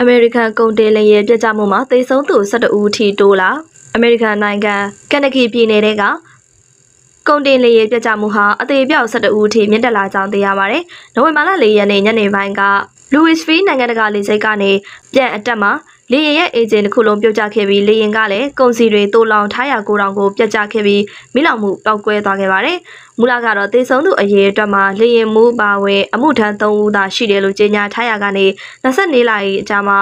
အမေရိကန်ကုန်တင်လင်ရဲ့ပြစ်ကြမှုမှာသေဆုံးသူ12ဦးထိတိုးလာအမေရိကန်နိုင်ငံကန်နကီပြည်နယ်ကကုန်တင်လင်ရဲ့ပြစ်ကြမှုဟာအသေးအပြောက်12ဦးထိမြင့်တက်လာကြောင်းသိရပါတယ်။နိုဝင်ဘာလ4ရက်နေ့ညနေပိုင်းကလူဝစ်ဖီနိုင်ငံတကာလေဆိပ်ကနေပြန်အတက်မှာ လေယာဉ်ရဲ့အေဂျင်တစ်ခုလုံးပြုတ်ကျခဲ့ပြီးလေယာဉ်ကလည်းကုန်စည်တွေတိုးလောင်ထားရကိုတောင်ကိုပြတ်ကျခဲ့ပြီးမိလောင်မှုပောက်ကွဲသွားခဲ့ပါတယ်။မူလကတော့သေဆုံးသူအရေအတွက်မှာလေယာဉ်မူးပါဝင်အမှုထမ်း3ဦးသာရှိတယ်လို့ကြေညာထားရကနေ24လအကြာမှာ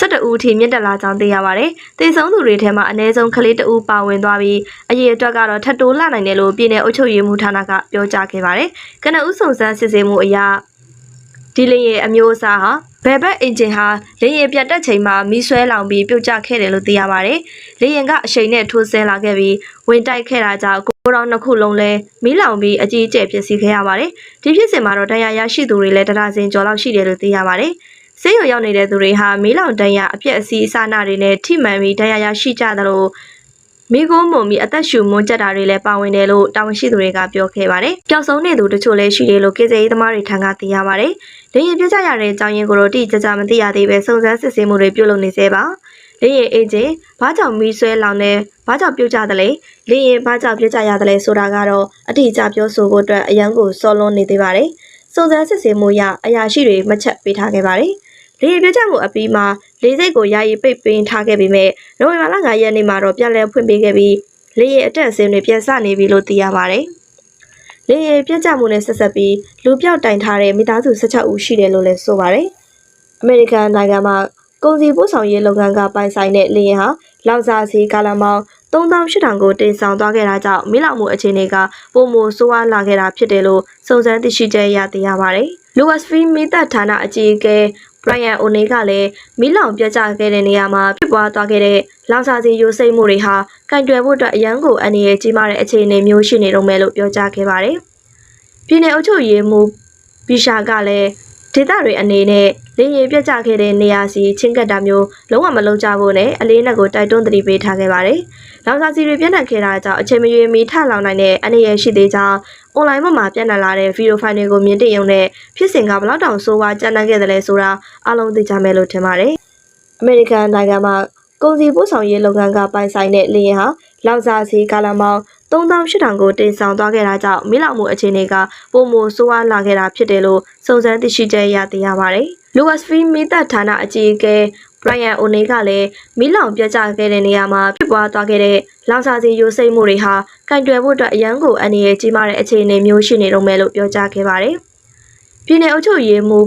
12ဦးထိမြင့်တက်လာကြောင်းသိရပါတယ်။သေဆုံးသူတွေထဲမှာအနည်းဆုံးကလေးတဦးပါဝင်သွားပြီးအရေအတွက်ကတော့ထပ်တိုးလာနိုင်တယ်လို့ပြည်내အုပ်ချုပ်ရေးမှူးဌာနကပြောကြားခဲ့ပါတယ်။ကနဦးစုံစမ်းစစ်ဆေးမှုအရ ဒီလေရဲ့အမျိုးအစားဟာဘယ်ဘက်အင်ဂျင်ဟာလေရင်ပြတ်တက်ချိန်မှာမီးဆွဲလောင်ပြီးပြုတ်ကျခဲ့တယ်လို့သိရပါတယ်။လေရင်ကအရှိန်နဲ့ထိုးဆဲလာခဲ့ပြီးဝင်တိုက်ခဲ့တာကြောင့်ကိုရောင်နှစ်ခုလုံးလဲမီးလောင်ပြီးအကြီးအကျယ်ဖြစ်စီခဲ့ရပါတယ်။ဒီဖြစ်စဉ်မှာတော့တရားရရှိသူတွေလည်းတရားစင်ကျော်လောက်ရှိတယ်လို့သိရပါတယ်။ဆေးရုံရောက်နေတဲ့သူတွေဟာမီးလောင်တန်းရအပြက်အစီးအစနာတွေနဲ့ထိမှန်ပြီးတရားရရှိကြသလို မိကိုမုံမီအသက်ရှူမွန်းကြတာတွေလည်းပါဝင်တယ်လို့တာဝန်ရှိသူတွေကပြောခဲ့ပါတယ်။ပျောက်ဆုံးနေသူတချို့လည်းရှိတယ်လို့ကေဇေးသမားတွေထံကသိရပါတယ်။လေရင်ပြကြရတဲ့အကြောင်းရင်းကိုတော့တိကျကျမသိရသေးပဲစုံစမ်းစစ်ဆေးမှုတွေပြုလုပ်နေသေးပါ။လေရင်အေဂျင်ဘာကြောင့်မီးဆွဲလောင်နေဘာကြောင့်ပြုတ်ကြသလဲလေရင်ဘာကြောင့်ပြုတ်ကြရသလဲဆိုတာကတော့အတိအကျပြောဆိုဖို့အတွက်အရန်ကိုစောလွန်နေသေးပါတယ်။စုံစမ်းစစ်ဆေးမှုရအရာရှိတွေမှတ်ချက်ပေးထားခဲ့ပါတယ်။ လေရင်ပြကြမှုအပြီးမှာလေစိတ်ကိုယာယီပိတ်ပင်ထားခဲ့ပေမဲ့နိုဝင်ဘာလ9ရက်နေ့မှာတော့ပြန်လည်ဖွင့်ပေးခဲ့ပြီးလေရင်အတက်အစင်းတွေပြန်ဆနေပြီလို့သိရပါတယ်။လေရင်ပြကြမှုနဲ့ဆက်ဆက်ပြီးလူပြောက်တိုင်ထားတဲ့မိသားစု16ဦးရှိတယ်လို့လည်းဆိုပါတယ်။အမေရိကန်နိုင်ငံမှာကုန်စည်ပို့ဆောင်ရေးလုပ်ငန်းကပိုင်ဆိုင်တဲ့လေရင်ဟာလောက်စာစီကာလမောင်း3800ကိုတင်ဆောင်သွားခဲ့တာကြောင့်မိလောက်မှုအခြေအနေကပုံမဆိုးဝါးလာခဲ့တာဖြစ်တယ်လို့စုံစမ်းသိရှိချက်ရသိရပါတယ်။ Lucasfilm မိသက်ဌာနအကြီးအကဲ Brian O'Neill ကလည်းမိလောင်ပြကြခဲ့တဲ့နေရာမှာဖြစ်ပွားသွားခဲ့တဲ့လောင်စာစီယိုစိမ့်မှုတွေဟာကင်တွယ်ဖို့အတွက်အရန်ကိုအနေနဲ့ကြီးမားတဲ့အခြေအနေမျိုးရှိနေတော့မယ်လို့ပြောကြားခဲ့ပါတယ်။ပြည်내အုပ်ချုပ်ရေးမှူးဘီရှာကလည်းဒေသတွေအနေနဲ့လေရင်ပြတ်ကျခဲ့တဲ့နေရာစီချင်းကပ်တာမျိုးလုံးဝမလုပ်ကြဖို့နဲ့အလေးနက်ကိုတိုက်တွန်းသတိပေးထားခဲ့ပါတယ်။လောင်စာစီတွေပြန့်နှံ့ခဲ့တာကြောင့်အချိန်မရွေးမီထလောင်နိုင်တဲ့အနေရရှိသေးကြောင်း အွန်လိုင်းပေါ်မှာပြန့်နှံ့လာတဲ့ဗီဒီယိုဖိုင်တွေကိုမြင်တွေ့ရုံနဲ့ဖြစ်စဉ်ကဘလောက်တောင်ဆိုးဝါးကြမ်းတမ်းခဲ့တယ်လဲဆိုတာအလုံးသိကြမယ်လို့ထင်ပါတယ်။အမေရိကန်နိုင်ငံမှာကုန်စည်ပို့ဆောင်ရေးလုပ်ငန်းကပိုင်ဆိုင်တဲ့လေရင်ဟာ လောင်စာစီကာလမောင်း 3800 ကိုတင်ဆောင်သွားခဲ့တာကြောင့်မိလောက်မှုအခြေအနေကပုံမဆိုးဝါးလာခဲ့တာဖြစ်တယ်လို့ စုံစမ်းသိရှိချက်ရသိရပါတယ်။ Lucasfilm မိသက်ဌာနအကြီးအကဲ Brian O'Neill ကလည်း မီးလောင်ပြတ်ကျခဲ့တဲ့နေရာမှာ ဖြစ်ပွားသွားခဲ့တဲ့ လောင်စာစီယိုစိမ့်မှုတွေဟာကင်တွယ်ဖို့အတွက်အရန်ကိုအနေနဲ့ကြီးမားတဲ့အခြေအနေမျိုးရှိနေတော့မယ်လို့ပြောကြားခဲ့ပါတယ်။ပြည်내အုပ်ချုပ်ရေးမှူး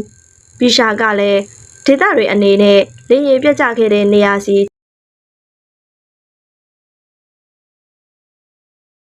ဘီရှာကလည်းဒေသတွေအနေနဲ့လေရင်ပြတ်ကျခဲ့တဲ့နေရာစီ